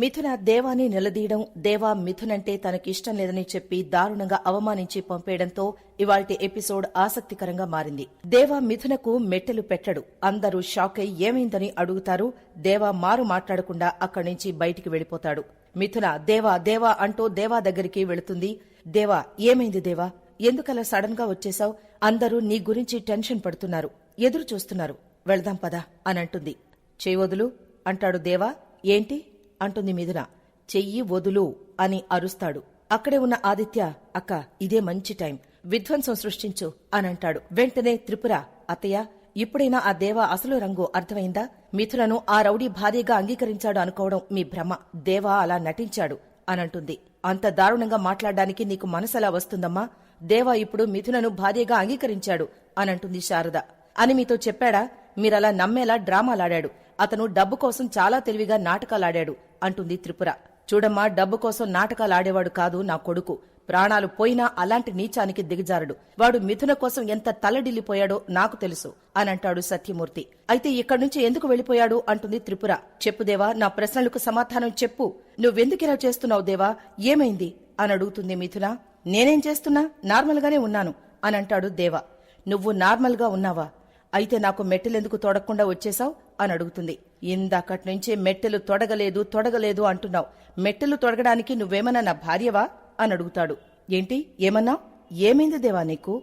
మిథున దేవాని నిలదీయడం దేవా మిథునంటే తనకిష్టం లేదని చెప్పి దారుణంగా అవమానించి పంపేయడంతో ఇవాల్టి ఎపిసోడ్ ఆసక్తికరంగా మారింది. దేవా మిథునకు మెట్టెలు పెట్టడు. అందరూ షాక్ అయి ఏమైందని అడుగుతారు. దేవా మారు మాట్లాడకుండా అక్కడి నుంచి బయటికి వెళ్ళిపోతాడు మిథున దేవా దేవా అంటూ దేవా దగ్గరికి వెళుతుంది. దేవా ఏమైంది దేవా? ఎందుకలా సడన్గా వచ్చేశావు? అందరూ నీ గురించి టెన్షన్ పడుతున్నారు. ఎదురు చూస్తున్నారు వెళ్దాం పదా అని అంటుంది. అంటాడు దేవా. ఏంటి? అంటుంది మిథున. చెయ్యి వదులు అని అరుస్తాడు. అక్కడే ఉన్న ఆదిత్య అక్క ఇదే మంచి టైం. విధ్వంసం సృష్టించు అని అంటాడు వెంటనే త్రిపుర అత్తయ్య ఇప్పుడైనా ఆ దేవ అసలు రంగు అర్థమైందా? మిథునను ఆ రౌడీ భార్యగా అంగీకరించాడు అనుకోవడం మీ భ్రమ. దేవా అలా నటించాడు అనంటుంది. అంత దారుణంగా మాట్లాడడానికి నీకు మనసలా వస్తుందమ్మా? దేవా ఇప్పుడు మిథునను భార్యగా అంగీకరించాడు అనంటుంది శారద. అని మీతో చెప్పాడా? మీరలా నమ్మేలా డ్రామాలాడాడు. అతను డబ్బు కోసం చాలా తెలివిగా నాటకాలాడాడు. అంటుంది త్రిపుర. చూడమ్మా డబ్బు కోసం నాటకాలు ఆడేవాడు కాదు నా కొడుకు. ప్రాణాలు పోయినా అలాంటి నీచానికి దిగజారడు. వాడు మిథున కోసం ఎంత తలడిల్లిపోయాడో నాకు తెలుసు అని అంటాడు సత్యమూర్తి. అయితే ఇక్కడి నుంచి ఎందుకు వెళ్ళిపోయాడు అంటుంది త్రిపుర. చెప్పుదేవా నా ప్రశ్నలకు సమాధానం చెప్పు. నువ్వెందుకిలా చేస్తున్నావు దేవా? ఏమైంది? అని అడుగుతుంది మిథున. నేనేం చేస్తున్నా? నార్మల్ గానే ఉన్నాను అని అంటాడు దేవా. నువ్వు నార్మల్గా ఉన్నావా? అయితే నాకు మెట్టెలెందుకు తొడగకుండా వచ్చేశావు? అని అడుగుతుంది. ఇందాకటి నుంచే మెట్టెలు తొడగలేదు తొడగలేదు అంటున్నావు. మెట్టెలు తొడగడానికి నువ్వేమన్నా నా భార్యవా? అని అడుగుతాడు. ఏంటి? ఏమన్నా? ఏమైంది దేవా నీకు?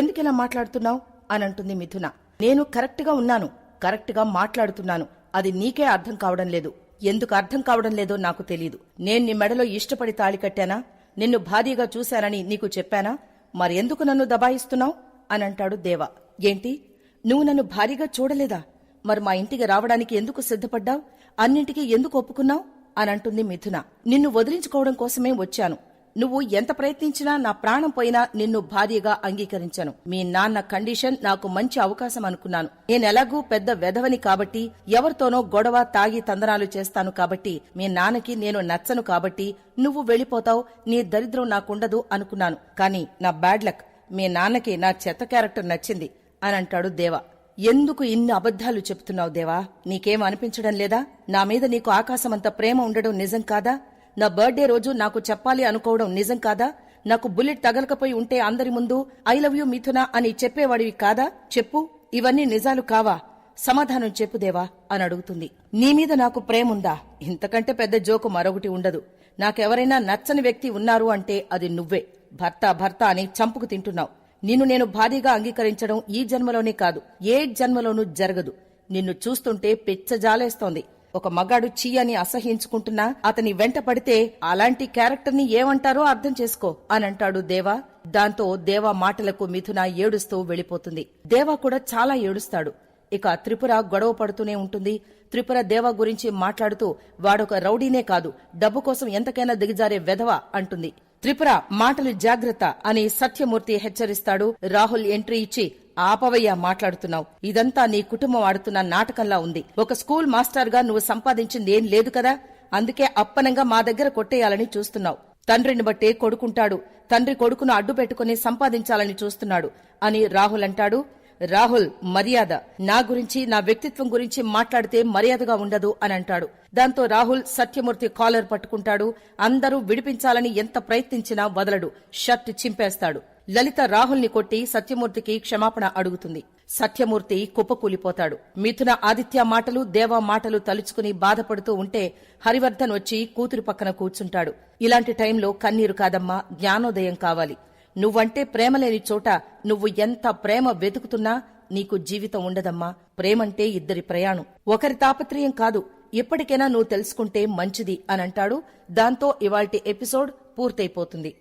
ఎందుకిలా మాట్లాడుతున్నావు? అని అంటుంది మిథున. నేను కరెక్ట్గా ఉన్నాను. కరెక్ట్గా మాట్లాడుతున్నాను. అది నీకే అర్థం కావడం లేదు. ఎందుకు అర్థం కావడం లేదో నాకు తెలీదు. నేను నీ మెడలో ఇష్టపడి తాళి కట్టానా? నిన్ను భార్యగా చూశానని నీకు చెప్పానా? మరెందుకు నన్ను దబాయిస్తున్నావు? అని అంటాడు దేవా. ఏంటి? నువ్వు నన్ను భారీగా చూడలేదా? మరి మా ఇంటికి రావడానికి ఎందుకు సిద్ధపడ్డావు? అన్నింటికీ ఎందుకు ఒప్పుకున్నావు? అని అంటుంది మిథున. నిన్ను వదిలించుకోవడం కోసమే వచ్చాను. నువ్వు ఎంత ప్రయత్నించినా నా ప్రాణం పోయినా నిన్ను భార్యగా అంగీకరించను. మీ నాన్న కండిషన్ నాకు మంచి అవకాశం అనుకున్నాను. నేనెలాగూ పెద్ద వెధవని కాబట్టి ఎవరితోనో గొడవ తాగి తందనాలు చేస్తాను కాబట్టి మీ నాన్నకి నేను నచ్చను కాబట్టి నువ్వు వెళ్ళిపోతావు నీ దరిద్రం నాకుండదు అనుకున్నాను. కాని నా బ్యాడ్ లక్ మీ నాన్నకి నా చెత్త క్యారెక్టర్ నచ్చింది అని అంటాడు దేవా. ఎందుకు ఇన్ని అబద్ధాలు చెప్తున్నావు దేవా? నీకేం అనిపించడం లేదా? నా మీద నీకు ఆకాశమంత ప్రేమ ఉండడం నిజం కాదా? నా బర్త్డే రోజు నాకు చెప్పాలి అనుకోవడం నిజం కాదా? నాకు బుల్లెట్ తగలకపోయి ఉంటే అందరి ముందు ఐ లవ్ యూ మిథున అని చెప్పేవాడివి కాదా? చెప్పు. ఇవన్నీ నిజాలు కావా? సమాధానం చెప్పు దేవా అని అడుగుతుంది. నీ మీద నాకు ప్రేముందా? ఇంతకంటే పెద్ద జోకు మరొకటి ఉండదు. నాకెవరైనా నచ్చని వ్యక్తి ఉన్నారు అంటే అది నువ్వే. భర్త భర్త అని చంపుకు తింటున్నావు. నిన్ను నేను భారీగా అంగీకరించడం ఈ జన్మలోనే కాదు. ఏ జన్మలోనూ జరగదు. నిన్ను చూస్తుంటే పిచ్చ జాలేస్తోంది ఒక మగాడు చీ అని అసహించుకుంటున్నా అతని వెంట పడితే అలాంటి క్యారెక్టర్ని ఏమంటారో అర్థం చేసుకో అని అంటాడు దేవా. దాంతో దేవా మాటలకు మిథున ఏడుస్తూ వెళ్ళిపోతుంది. దేవా కూడా చాలా ఏడుస్తాడు. ఇక త్రిపుర గొడవ పడుతూనే ఉంటుంది. త్రిపుర దేవా గురించి మాట్లాడుతూ వాడొక రౌడీనే కాదు. డబ్బు కోసం ఎంతకైనా దిగజారే వెధవ అంటుంది. త్రిపుర మాటలు జాగ్రత్త అని సత్యమూర్తి హెచ్చరిస్తాడు. రాహుల్ ఎంట్రీ ఇచ్చి ఆపవయ్యా మాట్లాడుతున్నావు. ఇదంతా నీ కుటుంబం ఆడుతున్న నాటకంలా ఉంది. ఒక స్కూల్ మాస్టర్గా నువ్వు సంపాదించింది ఏం లేదు కదా? అందుకే అప్పనంగా మా దగ్గర కొట్టేయాలని చూస్తున్నావు. తండ్రిని బట్టే కొడుకుంటాడు. తండ్రి కొడుకును అడ్డు పెట్టుకుని సంపాదించాలని చూస్తున్నాడు అని రాహుల్ అంటాడు. రాహుల్ మర్యాద. నా గురించి నా వ్యక్తిత్వం గురించి మాట్లాడితే మర్యాదగా ఉండదు అని అంటాడు. దాంతో రాహుల్ సత్యమూర్తి కాలర్ పట్టుకుంటాడు. అందరూ విడిపించాలని ఎంత ప్రయత్నించినా వదలడు. షర్ట్ చింపేస్తాడు. లలిత రాహుల్ని కొట్టి సత్యమూర్తికి క్షమాపణ అడుగుతుంది. సత్యమూర్తి కుప్పకూలిపోతాడు. మిథున ఆదిత్య మాటలు దేవా మాటలు తలుచుకుని బాధపడుతూ ఉంటే హరివర్ధన్ వచ్చి కూతురు పక్కన కూర్చుంటాడు. ఇలాంటి టైంలో కన్నీరు కాదమ్మా జ్ఞానోదయం కావాలి. నువ్వంటే ప్రేమలేని చోట నువ్వు ఎంత ప్రేమ వెతుకుతున్నా నీకు జీవితం ఉండదమ్మా. ప్రేమంటే ఇద్దరి ప్రయాణం. ఒకరి తాపత్రయం కాదు ఇప్పటికైనా నువ్వు తెలుసుకుంటే మంచిది అనంటాడు దాంతో ఇవాల్టి ఎపిసోడ్ పూర్తయిపోతుంది.